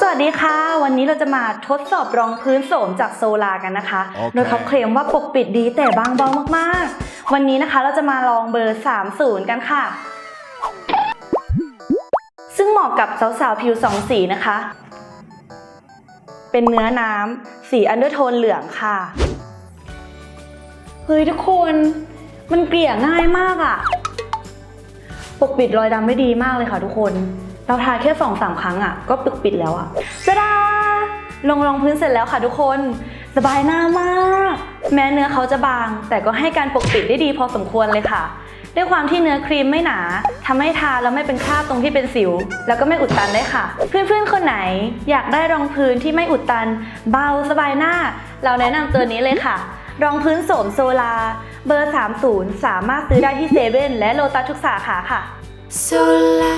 สวัสดีค่ะ วันนี้เราจะมาทดสอบรองพื้นโสมจากโซลากันนะคะ โอเค โดยเขาเคลมว่าปกปิดดีแต่บางเบามากๆ วันนี้นะคะเราจะมาลองเบอร์ 30 กันค่ะ ซึ่งเหมาะกับสาวๆ ผิวสองสีนะคะ เป็นเนื้อน้ำสีอันเดอร์โทนเหลืองค่ะ เฮ้ยทุกคนมันเกลี่ยง่ายมากอะปกปิดรอยดำไม่ดีมากเลยค่ะทุกคน เราทาแค่สองสามครั้งอะก็ปึกปิดแล้วอะจะดาลงรองพื้นเสร็จแล้วค่ะทุกคน สบายหน้ามาก แม้เนื้อเขาจะบาง แต่ก็ให้การปกปิดได้ดีพอสมควรเลยค่ะ ด้วยความที่เนื้อครีมไม่หนาทำให้ทาแล้วไม่เป็นคราบตรงที่เป็นสิว แล้วก็ไม่อุดตันได้ค่ะ เพื่อนๆคนไหน อยากได้รองพื้นที่ไม่อุดตัน เบาสบายหน้า เราแนะนำตัวนี้เลยค่ะ รองพื้นโสมโซลา เบอร์ 30 สามารถซื้อได้ที่เซเว่นและโลตัสทุกสาขาค่ะ Sola,